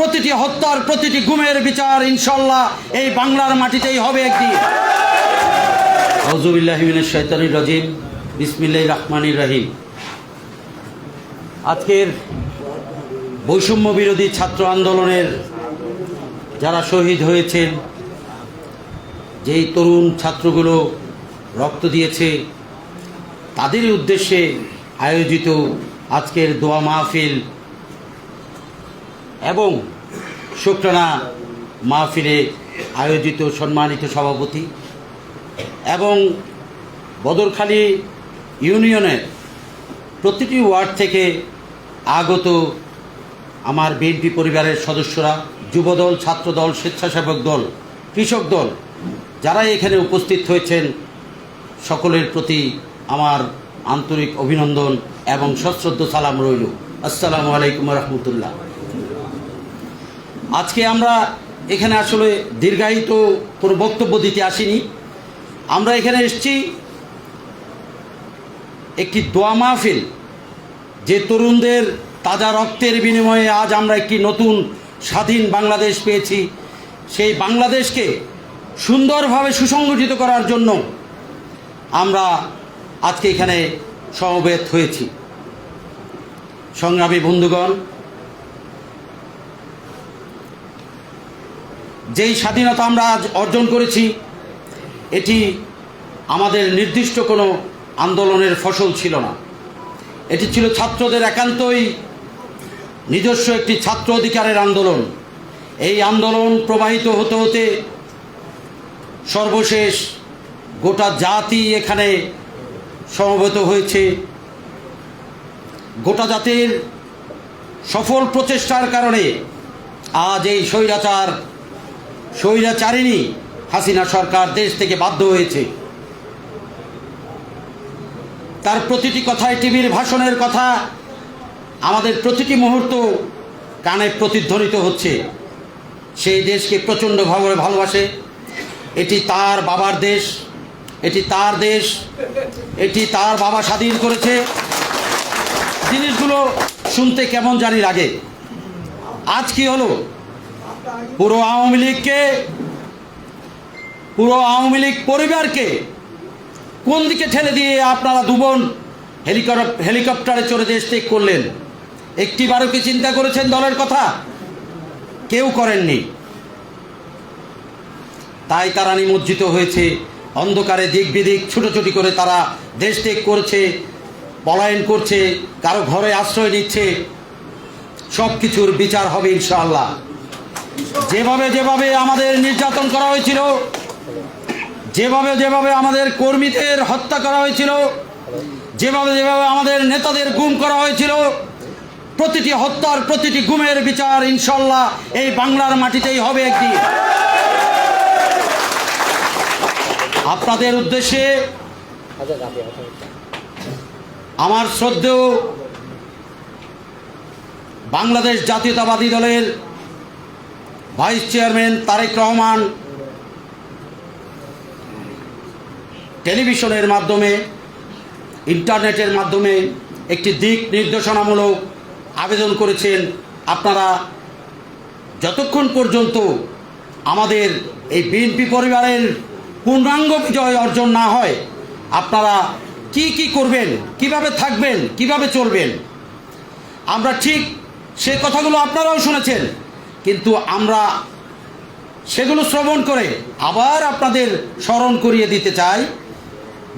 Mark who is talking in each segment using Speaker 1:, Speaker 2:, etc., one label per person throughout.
Speaker 1: প্রতিটি হত্যার প্রতিটি গুমের বিচার ইনশাল্লাহ এই বাংলার মাটিতেই হবে একদিন। হজুবিল্লাহিমিনের শৈতানির রাজিম বিসমিল্লাহ রহমানির রাহিম। আজকের বৈষম্য বিরোধী ছাত্র আন্দোলনের যারা শহীদ হয়েছেন, যেই তরুণ ছাত্রগুলো রক্ত দিয়েছে তাদেরই উদ্দেশ্যে আয়োজিত আজকের দোয়া মাহফিল এবং শুক্রানা মাহফিলে আয়োজিত সম্মানিত সভাপতি এবং বদরখালী ইউনিয়নের প্রতিটি ওয়ার্ড থেকে আগত আমার বিএনপি পরিবারের সদস্যরা, যুবদল, ছাত্রদল, স্বেচ্ছাসেবক দল, কৃষক দল যারা এখানে উপস্থিত হয়েছেন, সকলের প্রতি আমার আন্তরিক অভিনন্দন এবং সশ্রদ্ধ সালাম রইল। আসসালামু আলাইকুম রহমতুল্লাহ। আজকে আমরা এখানে আসলে দীর্ঘায়িত কোনো বক্তব্য দিতে আসিনি। আমরা এখানে এসেছি একটি দোয়া মাহফিল। যে তরুণদের তাজা রক্তের বিনিময়ে আজ আমরা একটি নতুন স্বাধীন বাংলাদেশ পেয়েছি। সেই বাংলাদেশকে সুন্দরভাবে সুসংগঠিত করার জন্য আমরা আজকে এখানে সমবেত হয়েছি। সংগ্রামী বন্ধুগণ যেই স্বাধীনতা আমরা আজ অর্জন করেছি, এটি আমাদের নির্দিষ্ট কোনো আন্দোলনের ফসল ছিল না। এটি ছিল ছাত্রদের একান্তই নিজস্ব একটি ছাত্র অধিকারের আন্দোলন। এই আন্দোলন প্রবাহিত হতে হতে সর্বশেষ গোটা জাতি এখানে সমবেত হয়েছে। গোটা জাতির সফল প্রচেষ্টার কারণে আজ এই স্বৈরাচার স্বৈরাচারিণী হাসিনা সরকার দেশ থেকে বাধ্য হয়েছে। তার প্রতিটি কথায় টিভির ভাষণের কথা, আমাদের প্রতিটি মুহূর্ত কানে প্রতিধ্বনিত হচ্ছে। সেই দেশকে প্রচণ্ডভাবে ভালোবাসে। এটি তার বাবার দেশ, এটি তার দেশ, এটি তার বাবা স্বাধীন করেছে। জিনিসগুলো শুনতে কেমন জানি লাগে। আজ কি হলো? পুরো আওয়ামী লীগকে, পুরো আওয়ামী লীগ পরিবারকে কোন দিকে ঠেলে দিয়ে আপনারা দুবন হেলিকপ্টার হেলিকপ্টারে চড়ে দেশ ত্যাগ করলেন? একটিবারও কি চিন্তা করেছেন দলের কথা? কেউ করেননি। তাই তারা নিমজ্জিত হয়েছে। অন্ধকারে দিক বিদিক ছুটোছুটি করে তারা দেশ ত্যাগ করছে, পলায়ন করছে, কারও ঘরে আশ্রয় নিচ্ছে। সব কিছুর বিচার হবে ইনশাআল্লাহ। যেভাবে যেভাবে আমাদের নির্যাতন করা হয়েছিল, যেভাবে যেভাবে আমাদের কর্মীদের হত্যা করা হয়েছিল, যেভাবে যেভাবে আমাদের নেতাদের গুম করা হয়েছিল, প্রতিটি হত্যার প্রতিটি গুমের বিচার ইনশাল্লাহ এই বাংলার মাটিতেই হবে একদিন। আপনাদের উদ্দেশ্যে আমার শ্রদ্ধেয় বাংলাদেশ জাতীয়তাবাদী দলের ভাইস চেয়ারম্যান তারেক রহমান টেলিভিশনের মাধ্যমে, ইন্টারনেটের মাধ্যমে একটি দিক নির্দেশনামূলক আবেদন করেছেন। আপনারা যতক্ষণ পর্যন্ত আমাদের এই বিএনপি পরিবারের পূর্ণাঙ্গ বিজয় অর্জন না হয়, আপনারা কি কি করবেন, কীভাবে থাকবেন, কীভাবে চলবেন, আমরা ঠিক সে কথাগুলো আপনারাও শুনেছেন। কিন্তু আমরা সেগুলো শ্রবণ করে আবার আপনাদের স্মরণ করিয়ে দিতে চাই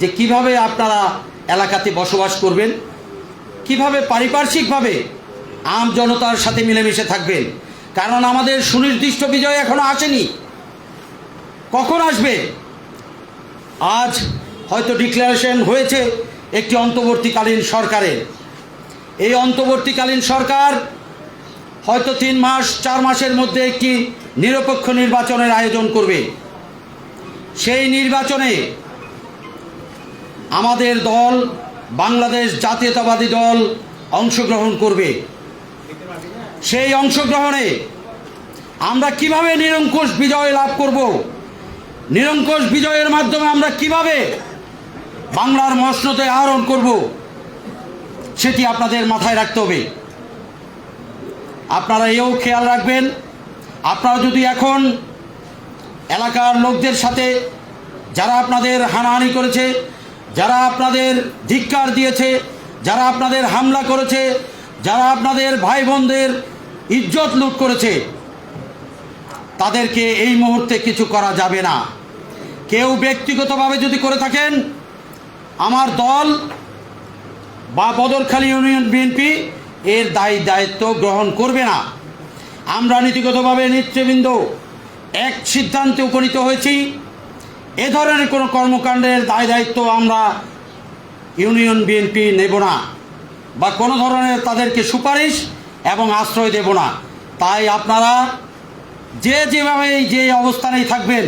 Speaker 1: যে কীভাবে আপনারা এলাকাতে বসবাস করবেন, কীভাবে পারিপার্শ্বিকভাবে আম জনতার সাথে মিলেমিশে থাকবেন। কারণ আমাদের সুনির্দিষ্ট বিজয় এখনও আসেনি। কখন আসবে? আজ হয়তো ডিক্লারেশন হয়েছে একটি অন্তর্বর্তীকালীন সরকারের। এই অন্তর্বর্তীকালীন সরকার হয়তো তিন মাস, চার মাসের মধ্যে একটি নিরপেক্ষ নির্বাচনের আয়োজন করবে। সেই নির্বাচনে আমাদের দল, বাংলাদেশ জাতীয়তাবাদী দল অংশগ্রহণ করবে। সেই অংশগ্রহণে আমরা কীভাবে নিরঙ্কুশ বিজয় লাভ করব? নিরঙ্কুশ বিজয়ের মাধ্যমে আমরা কীভাবে বাংলার মসনতে আহরণ করব? সেটি আপনাদের মাথায় রাখতে হবে। আপনারা এও খেয়াল রাখবেন, আপনারা যদি এখন এলাকার লোকদের সাথে যারা আপনাদের হানাহানি করেছে, যারা আপনাদের ধিক্কার দিয়েছে, যারা আপনাদের হামলা করেছে, যারা আপনাদের ভাই বোনদের ইজ্জত লুট করেছে, তাদেরকে এই মুহূর্তে কিছু করা যাবে না। কেউ ব্যক্তিগতভাবে যদি করে থাকেন, আমার দল বা বদরখালী ইউনিয়ন বিএনপি এর দায়ী দায়িত্ব গ্রহণ করবে না। আমরা নীতিগতভাবে নেতৃবৃন্দ এক সিদ্ধান্তে উপনীত হয়েছি। এ ধরনের কোনো কর্মকাণ্ডের দায় দায়িত্ব আমরা ইউনিয়ন বিএনপি নেব না বা কোনো ধরনের তাদেরকে সুপারিশ এবং আশ্রয় দেব না। তাই আপনারা যে যেভাবেই যে অবস্থানেই থাকবেন,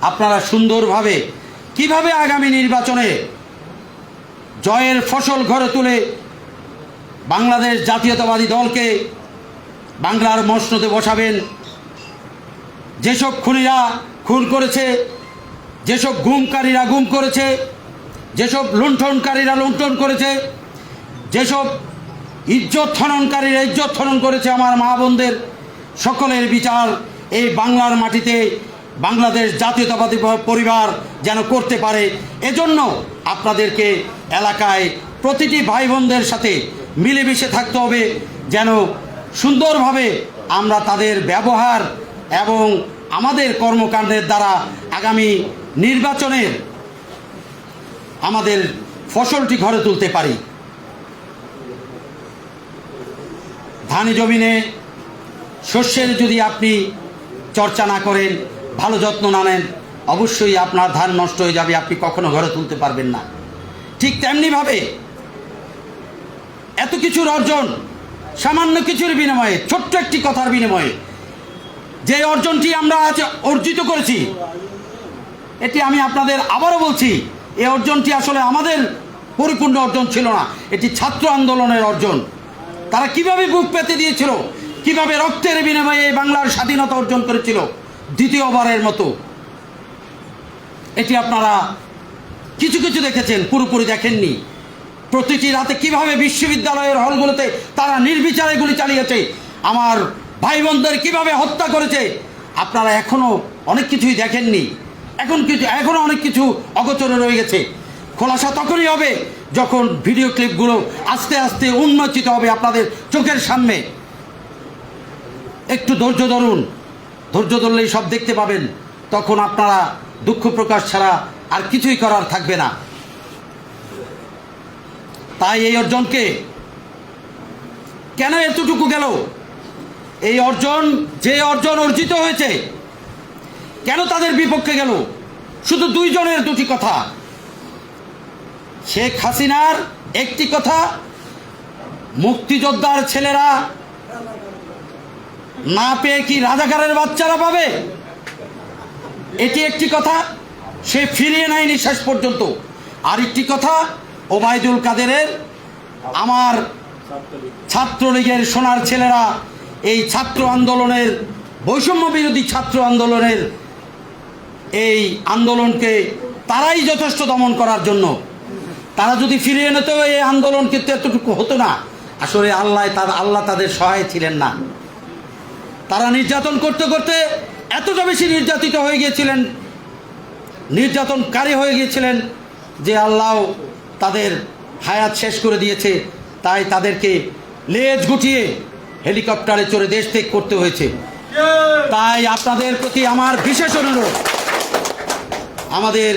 Speaker 1: আপনারা সুন্দরভাবে কীভাবে আগামী নির্বাচনে জয়ের ফসল ঘরে তুলে বাংলাদেশ জাতীয়তাবাদী দলকে বাংলার মসনদে বসাবেন। যেসব খুনিরা খুন করেছে, যেসব গুমকারীরা গুম করেছে, যেসব লুণ্ঠনকারীরা লুণ্ঠন করেছে, যেসব ইজ্জত খননকারীরা ইজ্জত খনন করেছে আমার মা বোনদের, সকলের বিচার এই বাংলার মাটিতে বাংলাদেশ জাতীয়তাবাদী পরিবার যেন করতে পারে। এজন্য আপনাদেরকে এলাকায় প্রতিটি ভাই বোনদের সাথে মিলেমিশে থাকতে হবে যেন সুন্দরভাবে আমরা তাদের ব্যবহার এবং আমাদের কর্মকাণ্ডের দ্বারা আগামী নির্বাচনের আমাদের ফসলটি ঘরে তুলতে পারি। ধানি জমিনে শস্যের যদি আপনি চর্চা না করেন, ভালো যত্ন না নেন, অবশ্যই আপনার ধান নষ্ট হয়ে যাবে, আপনি কখনো ঘরে তুলতে পারবেন না। ঠিক তেমনিভাবে এত কিছুর অর্জন, সামান্য কিছুর বিনিময়ে, ছোট্ট একটি কথার বিনিময়ে, যে অর্জনটি আমরা আজ অর্জিত করেছি, এটি আমি আপনাদের আবারও বলছি এই অর্জনটি আসলে আমাদের পরিপূর্ণ অর্জন ছিল না, এটি ছাত্র আন্দোলনের অর্জন। তারা কীভাবে বুক পেতে দিয়েছিল, কীভাবে রক্তের বিনিময়ে বাংলার স্বাধীনতা অর্জন করেছিল, দ্বিতীয়বারের মতো। এটি আপনারা কিছু কিছু দেখেছেন, পুরোপুরি দেখেননি। প্রতিটি রাতে কীভাবে বিশ্ববিদ্যালয়ের হলগুলোতে তারা নির্বিচারে গুলি চালিয়েছে, আমার ভাই বোনদের কীভাবে হত্যা করেছে, আপনারা এখনও অনেক কিছুই দেখেননি। এখন কিছু এখনও অনেক কিছু অগোচরে রয়ে গেছে। খোলাসা তখনই হবে যখন ভিডিও ক্লিপগুলো আস্তে আস্তে উন্মোচিত হবে আপনাদের চোখের সামনে। একটু ধৈর্য ধরুন। ধৈর্য ধরলেই সব দেখতে পাবেন। তখন আপনারা দুঃখ প্রকাশ ছাড়া আর কিছুই করার থাকবে না। তাই এই অর্জনকে কেন এতটুকু গেল? এই অর্জন, যে অর্জন অর্জিত হয়েছে, কেন তাদের বিপক্ষে গেল? শুধু দুইজনের দুটি কথা। শেখ হাসিনার একটি কথা, মুক্তিযোদ্ধার ছেলেরা না পেয়ে কি রাজাকারের বাচ্চারা পাবে? এটি একটি কথা, সে ফিরিয়ে নেয়নি শেষ পর্যন্ত। আরেকটি কথা ওবায়দুল কাদেরের আমার ছাত্রলীগের সোনার ছেলেরা এই ছাত্র আন্দোলনের বৈষম্য বিরোধী ছাত্র আন্দোলনের এই আন্দোলনকে তারাই যথেষ্ট দমন করার জন্য। তারা যদি ফিরিয়ে নিত এই আন্দোলন কিন্তু এতটুকু হতো না। আসলে আল্লাহ তার আল্লাহ তাদের সহায় ছিলেন না। তারা নির্যাতন করতে করতে এতটা বেশি নির্যাতিত হয়ে গিয়েছিলেন, নির্যাতনকারী হয়ে গিয়েছিলেন যে আল্লাহ তাদের হায়াত শেষ করে দিয়েছে। তাই তাদেরকে লেজ গুটিয়ে হেলিকপ্টারে চড়ে দেশ ত্যাগ করতে হয়েছে। তাই আপনাদের প্রতি আমার বিশেষ অনুরোধ, আমাদের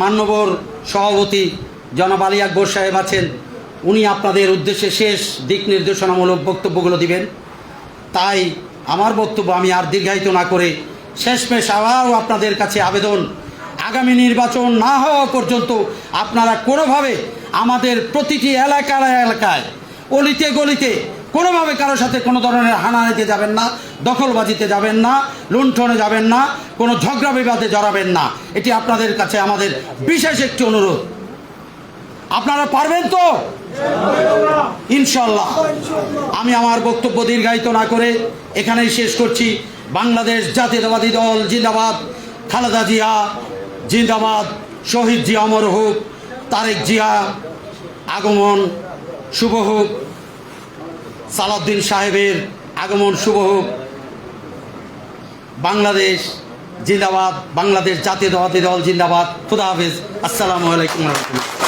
Speaker 1: মান্যবর সভাপতি জনাব আলী আকবর সাহেব আছেন, উনি আপনাদের উদ্দেশ্যে শেষ দিক নির্দেশনামূলক বক্তব্যগুলো দিবেন। তাই আমার বক্তব্য আমি আর দীর্ঘায়িত না করে শেষমেশ আবারও আপনাদের কাছে আবেদন আগামী নির্বাচন না হওয়া পর্যন্ত আপনারা কোনোভাবে আমাদের প্রতিটি এলাকার এলাকায় অলিতে গলিতে কোনোভাবে কারোর সাথে কোনো ধরনের হানাহানিতে যাবেন না, দখলবাজিতে যাবেন না, লুণ্ঠনে যাবেন না, কোনো ঝগড়া বিবাদে জড়াবেন না। এটি আপনাদের কাছে আমাদের বিশেষ একটি অনুরোধ। আপনারা পারবেন তো? ইনশাল্লাহ। আমি আমার বক্তব্য দীর্ঘায়িত না করে এখানেই শেষ করছি। বাংলাদেশ জাতীয়তাবাদী দল, জিন্দাবাদ। খালেদা জিয়া জিন্দাবাদ, শহীদ জিয়া অমর হোক, তারেক জিয়া আগমন শুভ হোক, সালাউদ্দিন সাহেবের আগমন শুভ হোক। বাংলাদেশ জিন্দাবাদ, বাংলাদেশ জাতীয়তাবাদী দল জিন্দাবাদ। খুদা হাফিজ। আসসালামু আলাইকুম রহমতুল্লাহ।